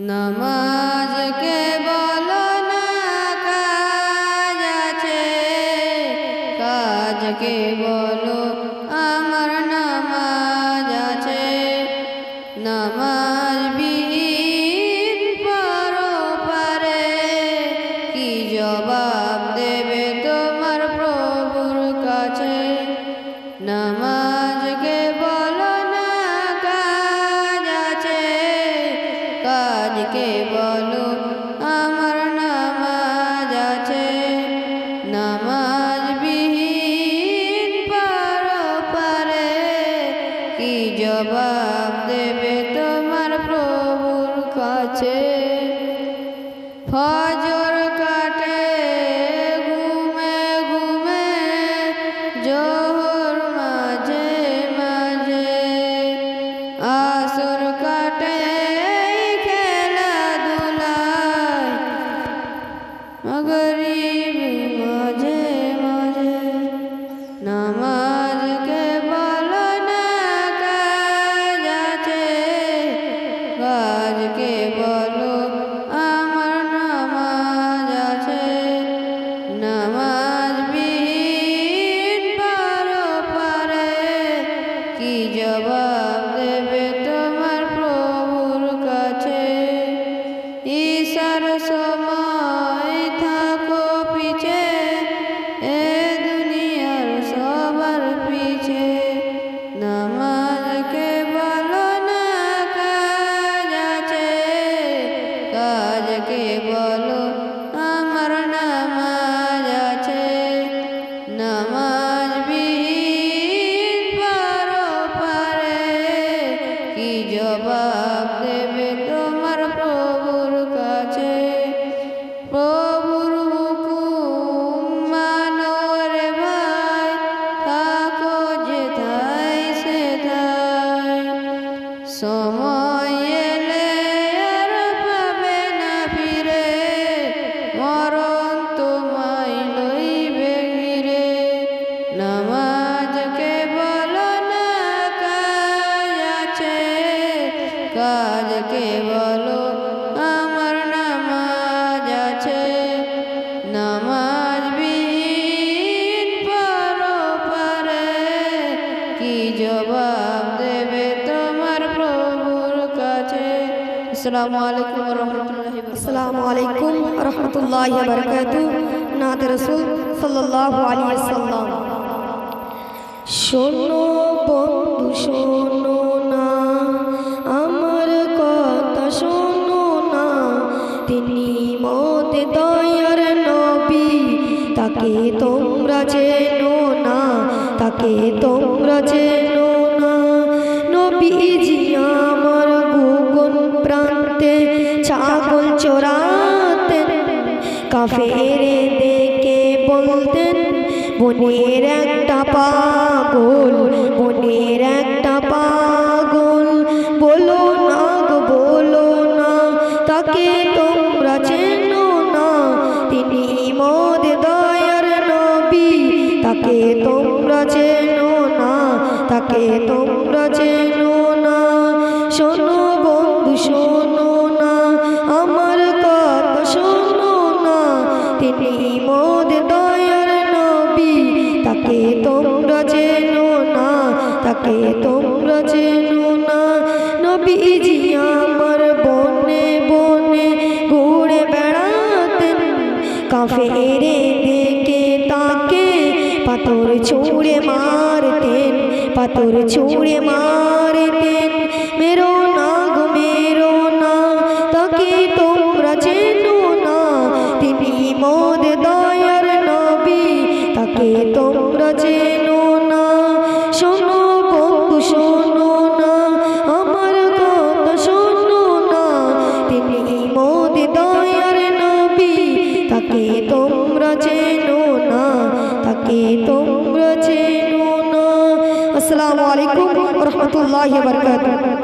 নামাজকে বলো না কাজ আছে কাজকে বলো কাজকে বলো, আমার নামাজ আছে। নামাজ বিহীন পার পারে কি জবাব দেবে তোমার প্রভুর কাছে? ফজর सागर কাজকে বলো, আমার নামাজ আছে। নামাজ বিহীন পারো পারে। কি জবাব দেবে তোমার প্রভুর কাছে? প্রভুর হুকুম মানো রে ভাই, থাকো যেথায় সেথায়। সময় কি জবাব দেবে তোমার প্রভুর কাছে আসসালামু আলাইকুম রহমতুল্লাহি আসসালামু আলাইকুম রহমতুল্লাহ বরকাত নাত রসুল সাল্লাহ আলী সাল্লাম শোনো বন্ধু শোনো তাকে তোমরা চেনো না, তাকে তোমরা চেনো না। নবীজি আমার গুগন প্রান্তে ছাগল চোরাতেন কাফের দেখে বলতেন, বনের একটা পাগল তোমরা না, শোনো শোনো না, আমার শোনো না। তিনি তাকে তোমরা না, তাকে তোমরা না। আমার বনে বনে দেখে তাকে পাথর ছুঁড়ে মারতেন পাথর ছুঁড়ে মারতেন মেরো তোমরা চেনো না আসসালামু আলাইকুম রহমতুল্লাহ বরকাত